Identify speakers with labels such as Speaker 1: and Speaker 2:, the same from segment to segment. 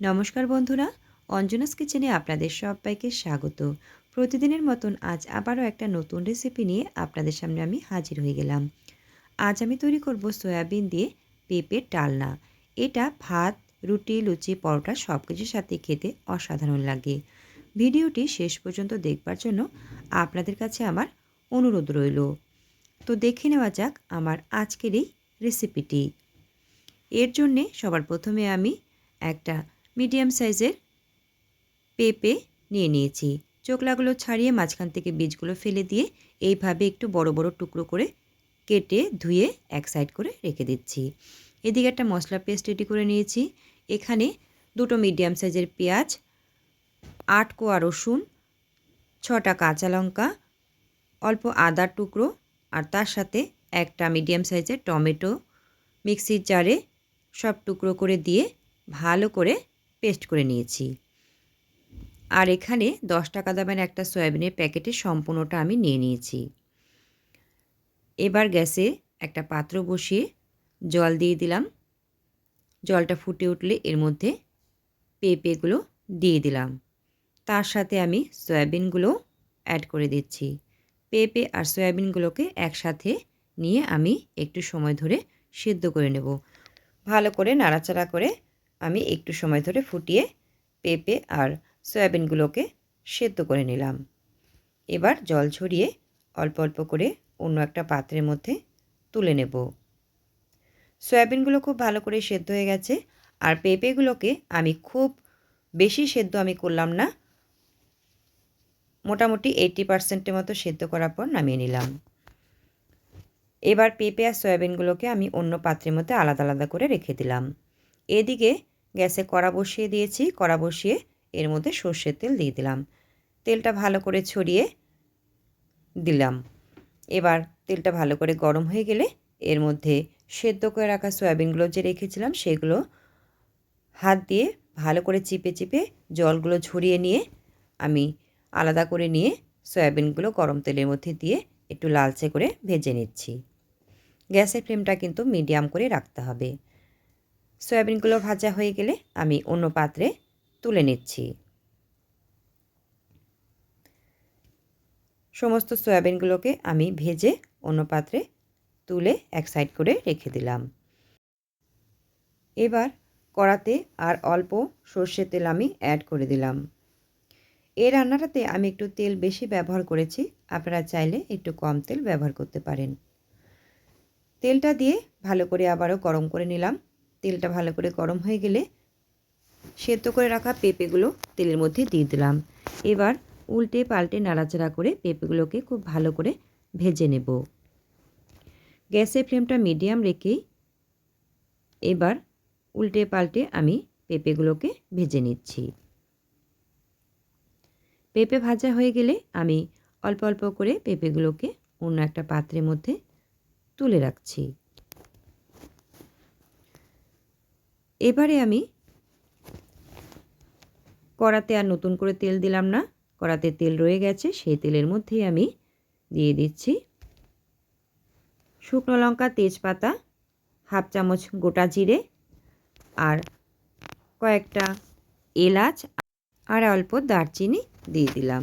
Speaker 1: নমস্কার বন্ধুরা, অঞ্জনাস কিচেনে আপনাদের সবাইকে স্বাগত। প্রতিদিনের মতন আজ আবারও একটা নতুন রেসিপি নিয়ে আপনাদের সামনে আমি হাজির হয়ে গেলাম। আজ আমি তৈরি করব সয়াবিন দিয়ে পেঁপের ডালনা। এটা ভাত, রুটি, লুচি, পরোটা সব কিছুর সাথে খেতে অসাধারণ লাগে। ভিডিওটি শেষ পর্যন্ত দেখবার জন্য আপনাদের কাছে আমার অনুরোধ রইল। তো দেখে নেওয়া যাক আমার আজকের এই রেসিপিটি এর জন্যে সবার প্রথমে আমি একটা মিডিয়াম সাইজের পেঁপে নিয়ে নিয়েছি। চোকলাগুলো ছাড়িয়ে মাঝখান থেকে বীজগুলো ফেলে দিয়ে এইভাবে একটু বড় বড় টুকরো করে কেটে ধুয়ে এক সাইড করে রেখে দিচ্ছি। এদিকে একটা মশলা পেস্ট রেডি করে নিয়েছি। এখানে দুটো মিডিয়াম সাইজের পেঁয়াজ, আট কোয়া রসুন ছটা কাঁচা লঙ্কা, অল্প আদার টুকরো আর তার সাথে একটা মিডিয়াম সাইজের টমেটো মিক্সির জারে সব টুকরো করে দিয়ে ভালো করে পেস্ট করে নিয়েছি। আর এখানে দশ টাকা দামের একটা সয়াবিনের প্যাকেটে সম্পূর্ণটা আমি নিয়ে নিয়েছি। এবার গ্যাসে একটা পাত্র বসিয়ে জল দিয়ে দিলাম। জলটা ফুটে উঠলে এর মধ্যে পেঁপেগুলো দিয়ে দিলাম। তার সাথে আমি সয়াবিনগুলো অ্যাড করে দিচ্ছি। পেঁপে আর সয়াবিনগুলোকে একসাথে নিয়ে আমি একটু সময় ধরে সিদ্ধ করে নেব। ভালো করে নাড়াচাড়া করে আমি একটু সময় ধরে ফুটিয়ে পেঁপে আর সয়াবিনগুলোকে সেদ্ধ করে নিলাম। এবার জল ছড়িয়ে অল্প অল্প করে অন্য একটা পাত্রের মধ্যে তুলে নেব। সয়াবিনগুলো খুব ভালো করে সেদ্ধ হয়ে গেছে আর পেঁপেগুলোকে আমি খুব বেশি সেদ্ধ আমি করলাম না। মোটামুটি এইটি পার্সেন্টের মতো সেদ্ধ করার পর নামিয়ে নিলাম। এবার পেঁপে আর সয়াবিনগুলোকে আমি অন্য পাত্রের মধ্যে আলাদা আলাদা করে রেখে দিলাম। এদিকে গ্যাসে কড়া বসিয়ে দিয়েছি, কড়া বসিয়ে এর মধ্যে সর্ষের তেল দিয়ে দিলাম। তেলটা ভালো করে ছড়িয়ে দিলাম। এবার তেলটা ভালো করে গরম হয়ে গেলে এর মধ্যে সেদ্ধ করে রাখা সয়াবিনগুলো যে রেখেছিলাম, সেগুলো হাত দিয়ে ভালো করে চিপে চিপে জলগুলো ঝরিয়ে নিয়ে আমি আলাদা করে নিয়ে সয়াবিনগুলো গরম তেলের মধ্যে দিয়ে একটু লালচে করে ভেজে নিচ্ছি। গ্যাসের ফ্লেমটা কিন্তু মিডিয়াম করে রাখতে হবে। সয়াবিনগুলো ভাজা হয়ে গেলে আমি অন্য পাত্রে তুলে নিচ্ছি। সমস্ত সয়াবিনগুলোকে আমি ভেজে অন্য পাত্রে তুলে এক সাইড করে রেখে দিলাম। এবার কড়াতে আর অল্প সর্ষের তেল আমি অ্যাড করে দিলাম। এই রান্নাটাতে আমি একটু তেল বেশি ব্যবহার করেছি, আপনারা চাইলে একটু কম তেল ব্যবহার করতে পারেন। তেলটা দিয়ে ভালো করে আবারও গরম করে নিলাম। তেলটা ভালো করে গরম হয়ে গেলে সেদ্ধ করে রাখা পেঁপেগুলো তেলের মধ্যে দিয়ে দিলাম। এবার উল্টে পাল্টে নাড়াচাড়া করে পেঁপেগুলোকে খুব ভালো করে ভেজে নেব। গ্যাসের ফ্লেমটা মিডিয়াম রেখেই এবার উল্টে পাল্টে আমি পেঁপেগুলোকে ভেজে নিচ্ছি। পেঁপে ভাজা হয়ে গেলে আমি অল্প অল্প করে পেঁপেগুলোকে অন্য একটা পাত্রের মধ্যে তুলে রাখছি। এবারে আমি কড়াতে আর নতুন করে তেল দিলাম না। কড়াতে তেল রয়ে গেছে, সেই তেলের মধ্যেই আমি দিয়ে দিচ্ছি শুকনো লঙ্কা, তেজপাতা, হাফ চামচ গোটা জিরে আর কয়েকটা এলাচ আর অল্প দারচিনি দিয়ে দিলাম।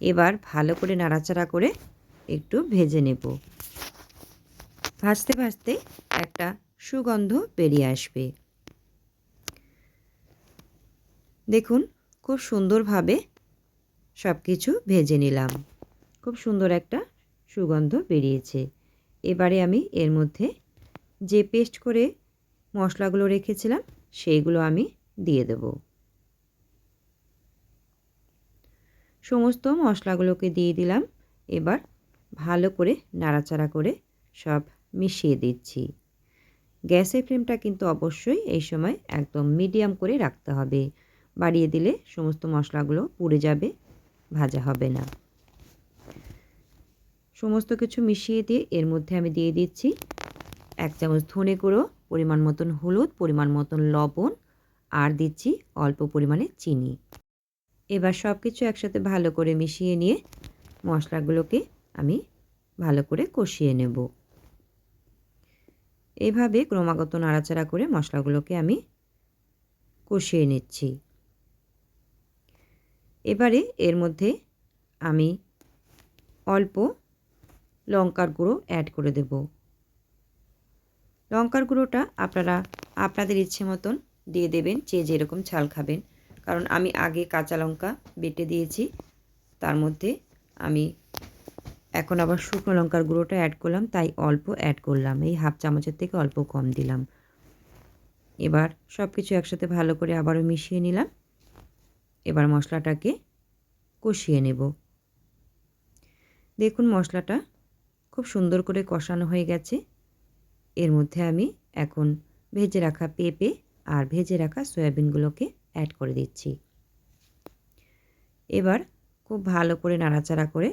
Speaker 1: এবার ভালো করে নাড়াচাড়া করে একটু ভেজে নেব। ভাজতে ভাজতে একটা সুগন্ধ বেরিয়ে আসবে। দেখুন, খুব সুন্দরভাবে সব কিছু ভেজে নিলাম। খুব সুন্দর একটা সুগন্ধ বেরিয়েছে। এবারে আমি এর মধ্যে যে পেস্ট করে মশলাগুলো রেখেছিলাম, সেইগুলো আমি দিয়ে দেব। সমস্ত মশলাগুলোকে দিয়ে দিলাম। এবার ভালো করে নাড়াচাড়া করে সব মিশিয়ে দিচ্ছি। গ্যাসের ফ্লেমটা কিন্তু অবশ্যই এই সময় একদম মিডিয়াম করে রাখতে হবে। বাড়িয়ে দিলে সমস্ত মশলাগুলো পুড়ে যাবে, ভাজা হবে না। সমস্ত কিছু মিশিয়ে দিয়ে এর মধ্যে আমি দিয়ে দিচ্ছি এক চামচ ধনে গুঁড়ো, পরিমাণ মতন হলুদ, পরিমাণ মতন লবণ, আর দিচ্ছি অল্প পরিমাণে চিনি। এবার সব কিছু একসাথে ভালো করে মিশিয়ে নিয়ে মশলাগুলোকে আমি ভালো করে কষিয়ে নেব। এভাবে ক্রমাগত নাড়াচাড়া করে মশলাগুলোকে আমি কষিয়ে নিচ্ছি। এবারে এর মধ্যে আমি অল্প লঙ্কার গুঁড়ো অ্যাড করে দেব। লঙ্কার গুঁড়োটা আপনারা আপনাদের ইচ্ছে মতন দিয়ে দেবেন যে যেরকম ঝাল খাবেন। কারণ আমি আগে কাঁচা লঙ্কা বেটে দিয়েছি, তার মধ্যে আমি এখন আবার শুকনো লঙ্কার গুঁড়োটা অ্যাড করলাম, তাই অল্প অ্যাড করলাম। এই হাফ চামচের থেকে অল্প কম দিলাম। এবার সব কিছু একসাথে ভালো করে আবারও মিশিয়ে নিলাম। এবার মশলাটাকে কষিয়ে নেব। দেখুন মশলাটা খুব সুন্দর করে কষানো হয়ে গেছে। এর মধ্যে আমি এখন ভেজে রাখা পেঁপে আর ভেজে রাখা সয়াবিনগুলোকে অ্যাড করে দিচ্ছি। এবার খুব ভালো করে নাড়াচাড়া করে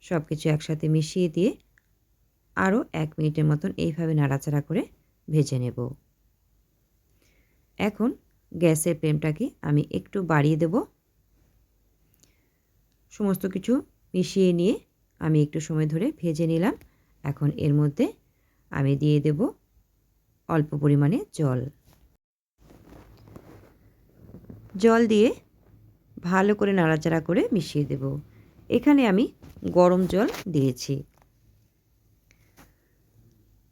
Speaker 1: সব কিছু একসাথে মিশিয়ে দিয়ে আরও এক মিনিটের মতন এইভাবে নাড়াচাড়া করে ভেজে নেব। এখন গ্যাসের ফ্লেমটাকে আমি একটু বাড়িয়ে দেব। সমস্ত কিছু মিশিয়ে নিয়ে আমি একটু সময় ধরে ভেজে নিলাম। এখন এর মধ্যে আমি দিয়ে দেব অল্প পরিমাণে জল। জল দিয়ে ভালো করে নাড়াচাড়া করে মিশিয়ে দেব। এখানে আমি গরম জল দিয়েছি।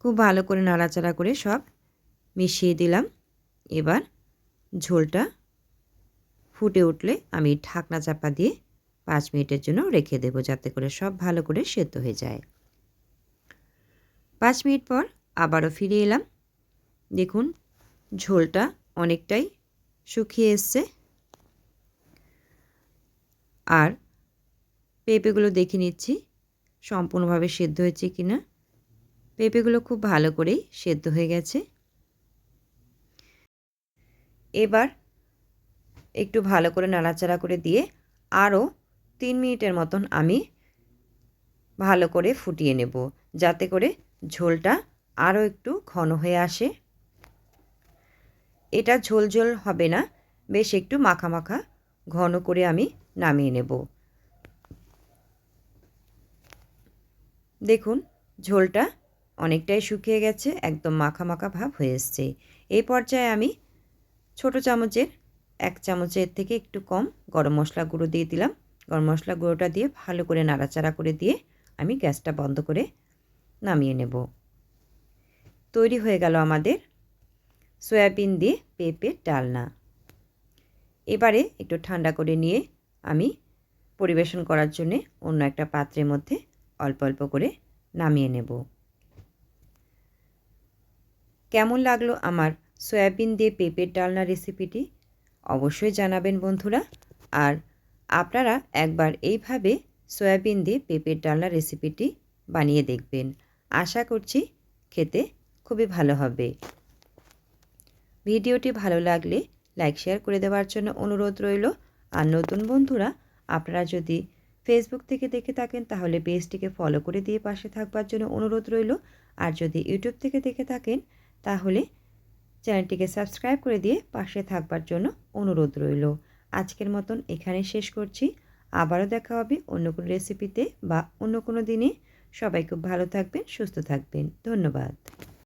Speaker 1: খুব ভালো করে নাড়াচাড়া করে সব মিশিয়ে দিলাম। এবার ঝোলটা ফুটে উঠলে আমি ঢাকনা চাপা দিয়ে পাঁচ মিনিটের জন্য রেখে দেবো যাতে করে সব ভালো করে সেদ্ধ হয়ে যায়। পাঁচ মিনিট পর আবারও ফিরে এলাম। দেখুন, ঝোলটা অনেকটাই শুকিয়ে এসছে। আর পেঁপেগুলো দেখে নিচ্ছি, সম্পূর্ণভাবে সেদ্ধ হয়েছে কি না পেঁপেগুলো খুব ভালো করেই সেদ্ধ হয়ে গেছে। এবার একটু ভালো করে নাড়াচাড়া করে দিয়ে আরও তিন মিনিটের মতন আমি ভালো করে ফুটিয়ে নেব, যাতে করে ঝোলটা আরও একটু ঘন হয়ে আসে। এটা ঝোল ঝোল হবে না, বেশ একটু মাখা মাখা ঘন করে আমি নামিয়ে নেব। দেখুন, ঝোলটা অনেকটাই শুকিয়ে গেছে, একদম মাখা মাখা ভাব হয়ে এসছে। এই পর্যায়ে আমি ছোট চামচের, এক চামচের থেকে একটু কম গরম মশলা গুঁড়ো দিয়ে দিলাম। গরম মশলা গুঁড়োটা দিয়ে ভালো করে নাড়াচাড়া করে দিয়ে আমি গ্যাসটা বন্ধ করে নামিয়ে নেব। তৈরি হয়ে গেল আমাদের সয়াবিন দিয়ে পেঁপে ডালনা। এবারে একটু ঠান্ডা করে নিয়ে আমি পরিবেশন করার জন্যে অন্য একটা পাত্রের মধ্যে অল্প অল্প করে নামিয়ে নেব। কেমন লাগল আমার সয়াবিন দিয়ে পেঁপের ডালনা রেসিপিটি অবশ্যই জানাবেন বন্ধুরা। আর আপনারা একবার এইভাবে সয়াবিন দিয়ে পেঁপের ডালনা রেসিপিটি বানিয়ে দেখবেন। আশা করছি খেতে খুবই ভালো হবে। ভিডিওটি ভালো লাগলে লাইক, শেয়ার করে দেওয়ার জন্য অনুরোধ রইল। আর নতুন বন্ধুরা, আপনারা যদি ফেসবুক থেকে দেখে থাকেন, তাহলে পেজটিকে ফলো করে দিয়ে পাশে থাকবার জন্য অনুরোধ রইল। আর যদি ইউটিউব থেকে দেখে থাকেন, তাহলে চ্যানেলটিকে সাবস্ক্রাইব করে দিয়ে পাশে থাকবার জন্য অনুরোধ রইল। আজকের মতন এখানে শেষ করছি। আবারও দেখা হবে অন্য কোনো রেসিপিতে বা অন্য কোনো দিনে। সবাই খুব ভালো থাকবেন, সুস্থ থাকবেন। ধন্যবাদ।